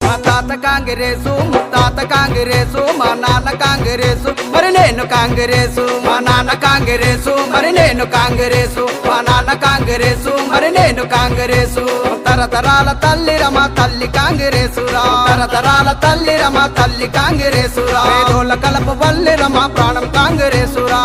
మా తాత కాంగ్రెసు ముత్తాత కాంగ్రెసు మా నాన్న కాంగ్రెసు మరి నేను కాంగ్రెసు మా నాన్న కాంగ్రెసు మరి నేను కాంగ్రెసు మా నాన్న కాంగ్రెసు మరి నేను కాంగ్రెసు. తరతరాల తల్లిర మా తల్లి కాంగ్రెసురా తరతరాల తల్లిర మా తల్లి కాంగ్రెసురా పేదోళ్ళ కలప వల్లిర మా ప్రాణం కాంగ్రెసురా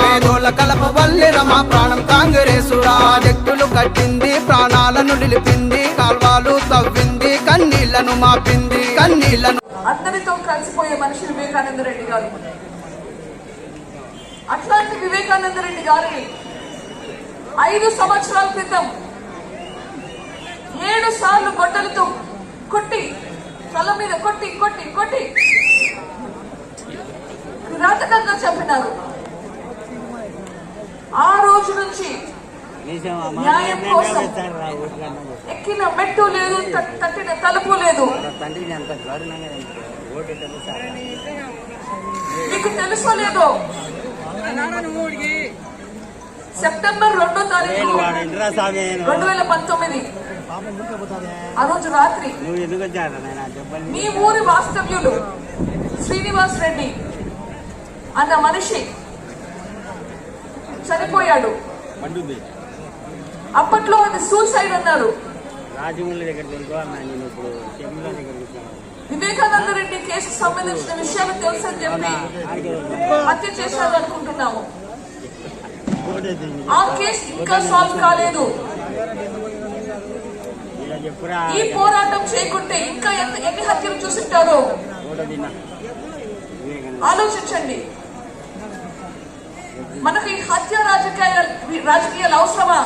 మా ప్రాణం కాంగ్రెసురా ప్రాజెక్టులు కట్టింది ప్రాణాలను నిలిపింది కాల్వాలు తవ్వింది కన్నీళ్ళను మాపింది కన్నీళ్ళను అందరితో కలిసిపోయే మనిషి వివేకానంద రెడ్డి గారు. అట్లాంటి వివేకానంద రెడ్డి గారిని ఐదు సంవత్సరాల క్రితం ఏడు సార్లు గొడ్డలతో కొట్టి తల మీద కొట్టి కొట్టి కొట్టి కిరాతకంగా చంపినారు. రోజు నుంచి న్యాయం కోసం ఎక్కిన మెట్టు లేదు తట్- తట్టిన తలుపు లేదు. మీకు తెలుసో లేదో సెప్టెంబర్ రెండో తారీఖు. రెండు వేల పంతొమ్మిది. ఆ రోజు రాత్రి మీ ఊరి వాస్తవ్యులు శ్రీనివాస్ రెడ్డి అన్న మనిషి చనిపోయాడు. అప్పట్లో అది సూసైడ్ అన్నారు. వివేకానంద రెడ్డి కేసుకు సంబంధించిన విషయాలు తెలుసని చెప్పి హత్య చేశారు అనుకుంటున్నాము ఆ కేసు ఇంకా సాల్వ్ కాలేదు. ఈ పోరాటం చేయకుంటే ఇంకా ఎన్ని హత్యలు చూసింటారో? ఆలోచించండి. మనకు ఈ హత్య రాజకీయాలు రాజకీయాలు అవసరమా